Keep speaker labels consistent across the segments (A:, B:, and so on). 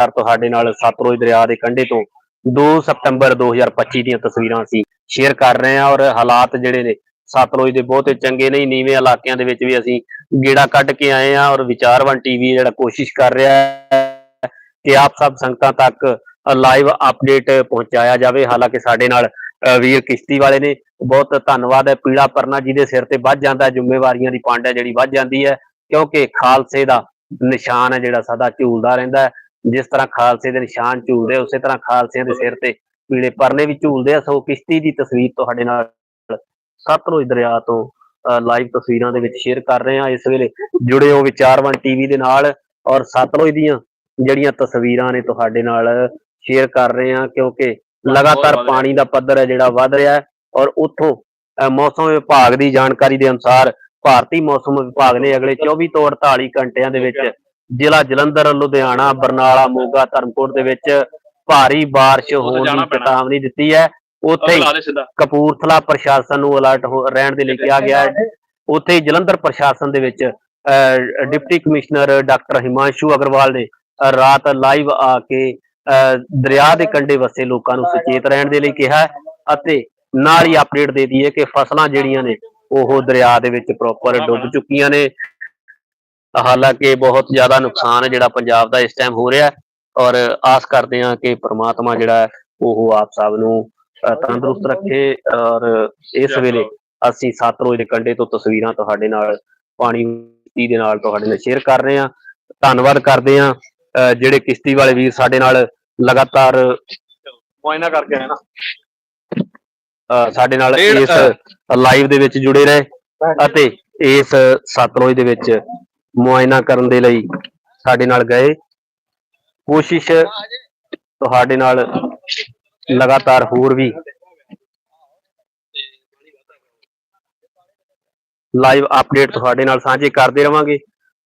A: ਨਮਸਕਾਰ ਤੁਹਾਡੇ ਨਾਲ ਸਤਲੁਜ ਦਰਿਆ ਦੇ ਕੰਢੇ ਤੋਂ 2 ਸਤੰਬਰ 2025 ਦੀਆਂ ਤਸਵੀਰਾਂ ਅਸੀਂ ਸ਼ੇਅਰ ਕਰ ਰਹੇ ਹਾਂ ਔਰ ਹਾਲਾਤ ਜਿਹੜੇ ਨੇ ਸਤਲੁਜ ਦੇ ਬਹੁਤੇ ਚੰਗੇ ਨਹੀਂ, ਨੀਵੇਂ ਇਲਾਕਿਆਂ ਦੇ ਵਿੱਚ ਵੀ ਅਸੀਂ ਗੇੜਾ ਕੱਢ ਕੇ ਆਏ ਹਾਂ ਔਰ ਵਿਚਾਰਵਨ ਟੀਵੀ ਜਿਹੜਾ ਕੋਸ਼ਿਸ਼ ਕਰ ਰਿਹਾ ਹੈ ਕਿ ਆਪ ਸਭ ਸੰਗਤਾਂ ਤੱਕ ਲਾਈਵ ਅਪਡੇਟ ਪਹੁੰਚਾਇਆ ਜਾਵੇ। ਹਾਲਾਂਕਿ ਸਾਡੇ ਨਾਲ ਵੀਰ ਕਿਸ਼ਤੀ ਵਾਲੇ ਨੇ। ਬਹੁਤ ਧੰਨਵਾਦ ਹੈ। ਪੀੜਾ ਪਰਨਾ ਜਿਹਦੇ ਸਿਰ ਤੇ ਵੱਜ ਜਾਂਦਾ ਜ਼ਿੰਮੇਵਾਰੀਆਂ ਦੀ ਪੰਡ ਹੈ ਜਿਹੜੀ ਵੱਜ ਜਾਂਦੀ ਹੈ ਕਿਉਂਕਿ ਖਾਲਸੇ ਦਾ ਨਿਸ਼ਾਨ ਹੈ ਜਿਹੜਾ ਸਦਾ ਝੂਲਦਾ ਰਹਿੰਦਾ ਹੈ। ਜਿਸ ਤਰ੍ਹਾਂ ਖਾਲਸੇ ਦੇ ਨਿਸ਼ਾਨ ਝੂਲਦੇ ਉਸੇ ਤਰ੍ਹਾਂ ਖਾਲਸਿਆਂ ਦੇ ਸਿਰ ਤੇ ਪੀਲੇ ਪਰਨੇ ਵੀ ਝੂਲਦੇ ਆ। ਸੋ ਕਿਸ਼ਤੀ ਦੀ ਤਸਵੀਰ ਤੁਹਾਡੇ ਨਾਲ ਸਤਲੁਜ ਦਰਿਆ ਤੋਂ ਲਾਈਵ ਤਸਵੀਰਾਂ ਦੇ ਵਿੱਚ ਸ਼ੇਅਰ ਕਰ ਰਹੇ ਹਾਂ। ਇਸ ਵੇਲੇ ਜੁੜੇ ਹੋ ਵਿਚਾਰਵਨ ਟੀਵੀ ਦੇ ਨਾਲ ਔਰ ਸਤਲੁਜ ਦੀਆਂ ਜਿਹੜੀਆਂ ਤਸਵੀਰਾਂ ਨੇ ਤੁਹਾਡੇ ਨਾਲ ਸ਼ੇਅਰ ਕਰ ਰਹੇ ਹਾਂ ਕਿਉਂਕਿ ਲਗਾਤਾਰ। ਪਾਣੀ ਦਾ ਪੱਧਰ ਹੈ ਜਿਹੜਾ ਵੱਧ ਰਿਹਾ ਹੈ ਔਰ ਉੱਥੋਂ ਮੌਸਮ ਵਿਭਾਗ ਦੀ ਜਾਣਕਾਰੀ ਦੇ ਅਨੁਸਾਰ ਭਾਰਤੀ ਮੌਸਮ ਵਿਭਾਗ ਨੇ ਅਗਲੇ 24 ਤੋਂ 48 ਘੰਟਿਆਂ ਦੇ ਵਿੱਚ ਜ਼ਿਲ੍ਹਾ ਜਲੰਧਰ ਲੁਧਿਆਣਾ ਬਰਨਾਲਾ ਮੋਗਾ ਧਰਮਕੋਟ ਦੇ ਵਿੱਚ ਭਾਰੀ ਬਾਰਿਸ਼ ਹੋਣ ਦੀ। ਚੇਤਾਵਨੀ ਦਿੱਤੀ ਹੈ। ਉੱਥੇ ਹੀ ਕਪੂਰਥਲਾ ਪ੍ਰਸ਼ਾਸਨ ਨੂੰ ਅਲਰਟ ਰਹਿਣ ਦੇ ਲਈ ਕਿਹਾ ਗਿਆ ਹੈ। ਉੱਥੇ ਹੀ ਜਲੰਧਰ ਪ੍ਰਸ਼ਾਸਨ ਦੇ ਵਿੱਚ deputy commissioner doctor Himanshu Agarwal ਨੇ ਰਾਤ ਲਾਈਵ ਆ ਕੇ ਅਹ, ਦਰਿਆ ਦੇ ਕੰਢੇ ਵਸੇ ਲੋਕਾਂ ਨੂੰ ਸੁਚੇਤ ਰਹਿਣ ਦੇ ਲਈ ਕਿਹਾ ਅਤੇ ਨਾਲ ਹੀ ਅਪਡੇਟ ਦੇ ਦਈਏ ਕਿ ਫਸਲਾਂ ਜਿਹੜੀਆਂ ਨੇ ਉਹ ਦਰਿਆ ਦੇ ਵਿੱਚ ਪ੍ਰੋਪਰ ਡੁੱਬ ਚੁੱਕੀਆਂ ਨੇ। ਹਾਲਾਂਕਿ ਬਹੁਤ ਜ਼ਿਆਦਾ ਨੁਕਸਾਨ ਹੈ ਜਿਹੜਾ ਪੰਜਾਬ ਦਾ ਇਸ ਟਾਈਮ ਹੋ ਰਿਹਾ ਹੈ ਔਰ ਆਸ ਕਰਦੇ ਹਾਂ ਕਿ ਪ੍ਰਮਾਤਮਾ ਜਿਹੜਾ ਉਹ ਆਪ ਸਭ ਨੂੰ ਤੰਦਰੁਸਤ ਰੱਖੇ ਔਰ ਇਸ ਵੇਲੇ ਅਸੀਂ ਸਤਲੁਜ ਦੇ ਕੰਢੇ ਤੋਂ ਤਸਵੀਰਾਂ ਤੁਹਾਡੇ ਨਾਲ ਪਾਣੀ ਦੀ ਦੇ ਨਾਲ ਤੁਹਾਡੇ ਨਾਲ ਸ਼ੇਅਰ ਕਰ ਰਹੇ ਹਾਂ। ਧੰਨਵਾਦ ਕਰਦੇ ਹਾਂ ਜਿਹੜੇ ਕਿਸ਼ਤੀ ਵਾਲੇ ਵੀਰ ਸਾਡੇ ਨਾਲ ਲਗਾਤਾਰ
B: ਮੁਆਇਨਾ ਕਰਕੇ ਆਇਆ ਨਾ।
A: ਸਾਡੇ ਨਾਲ ਇਸ ਲਾਈਵ ਦੇ ਵਿੱਚ ਜੁੜੇ ਰਹੇ ਅਤੇ ਇਸ ਸਤਲੁਜ ਦੇ ਵਿੱਚ ਮੁਆਇਨਾ ਕਰਨ ਦੇ ਲਈ ਸਾਡੇ ਨਾਲ ਗਏ। ਕੋਸ਼ਿਸ਼ ਤੁਹਾਡੇ ਨਾਲ ਲਗਾਤਾਰ ਹੋਰ ਵੀ ਲਾਈਵ ਅਪਡੇਟ ਤੁਹਾਡੇ ਨਾਲ ਸਾਂਝੇ ਕਰਦੇ ਰਵਾਂਗੇ।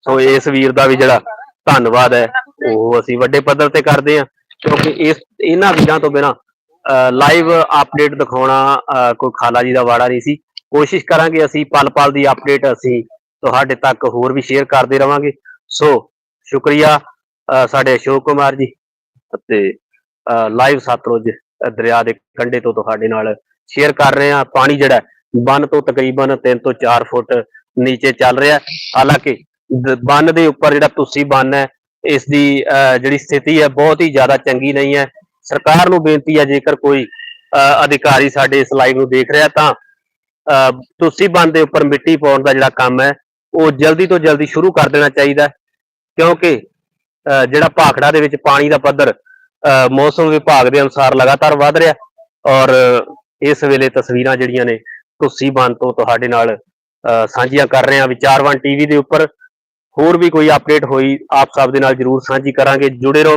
A: ਸੋ ਇਸ ਵੀਰ ਦਾ ਵੀ ਜਿਹੜਾ ਧੰਨਵਾਦ ਹੈ ਉਹ ਅਸੀਂ ਵੱਡੇ ਪੱਧਰ ਤੇ ਕਰਦੇ ਹਾਂ। ਕਿਉਂਕਿ ਇਸ ਇਹਨਾਂ ਵੀਰਾਂ ਤੋਂ ਬਿਨਾ ਲਾਈਵ ਅਪਡੇਟ ਦਿਖਾਉਣਾ ਅਹ, ਕੋਈ ਖਾਲਾ ਜੀ ਦਾ ਵਾੜਾ ਨਹੀਂ ਸੀ। ਕੋਸ਼ਿਸ਼ ਕਰਾਂਗੇ ਅਸੀਂ ਪਲ ਪਲ ਦੀ ਅਪਡੇਟ ਅਸੀਂ ਤੁਹਾਡੇ ਤੱਕ ਹੋਰ ਵੀ ਸ਼ੇਅਰ ਕਰਦੇ ਰਵਾਂਗੇ। ਸੋ ਸ਼ੁਕਰੀਆ ਸਾਡੇ ਅਸ਼ੋਕ ਕੁਮਾਰ ਜੀ ਅਤੇ ਲਾਈਵ ਸਤਲੁਜ ਦਰਿਆ ਦੇ ਕੰਢੇ ਤੋਂ ਤੁਹਾਡੇ ਨਾਲ ਸ਼ੇਅਰ ਕਰ ਰਹੇ ਹਾਂ। ਪਾਣੀ ਜਿਹੜਾ ਬੰਨ ਤੋਂ ਤਕਰੀਬਨ 3 ਤੋਂ 4 ਫੁੱਟ ਨੀਚੇ ਚੱਲ ਰਿਹਾ ਹਾਲਾਂਕਿ ਬੰਨ ਦੇ ਉੱਪਰ ਜਿਹੜਾ ਤੁਸੀਂ ਬੰਨ ਹੈ ਇਸ ਦੀ ਅਹ, ਜਿਹੜੀ ਸਥਿਤੀ ਹੈ ਬਹੁਤ ਹੀ ਜ਼ਿਆਦਾ ਚੰਗੀ ਨਹੀਂ ਹੈ। ਸਰਕਾਰ ਨੂੰ ਬੇਨਤੀ ਹੈ ਜੇਕਰ ਕੋਈ ਅਹ, ਅਧਿਕਾਰੀ ਸਾਡੇ ਇਸ ਲਾਈਵ ਨੂੰ ਦੇਖ ਰਿਹਾ ਤਾਂ ਅਹ, ਤੁਸੀਂ ਬੰਨ ਦੇ ਉੱਪਰ ਮਿੱਟੀ ਪਾਉਣ ਦਾ ਜਿਹੜਾ ਕੰਮ ਹੈ ਉਹ ਜਲਦੀ ਤੋਂ ਜਲਦੀ ਸ਼ੁਰੂ ਕਰ ਦੇਣਾ ਚਾਹੀਦਾ ਕਿਉਂਕਿ ਜਿਹੜਾ ਭਾਖੜਾ ਦੇ ਵਿੱਚ ਪਾਣੀ ਦਾ ਪੱਧਰ ਅਹ, ਮੌਸਮ ਵਿਭਾਗ ਦੇ ਅਨੁਸਾਰ ਲਗਾਤਾਰ ਵਧ ਰਿਹਾ ਔਰ ਇਸ ਵੇਲੇ ਤਸਵੀਰਾਂ ਜਿਹੜੀਆਂ ਨੇ ਤੁਸੀਂ ਬੰਨ ਤੋਂ ਤੁਹਾਡੇ ਨਾਲ ਅਹ, ਸਾਂਝੀਆਂ ਕਰ ਰਹੇ ਹਾਂ। ਵਿਚਾਰਵਨ ਟੀਵੀ ਦੇ ਉੱਪਰ ਹੋਰ ਵੀ ਕੋਈ ਅਪਡੇਟ ਹੋਈ ਆਪ ਸਭ ਦੇ ਨਾਲ ਜਰੂਰ ਸਾਂਝੀ ਕਰਾਂਗੇ। ਜੁੜੇ ਰਹੋ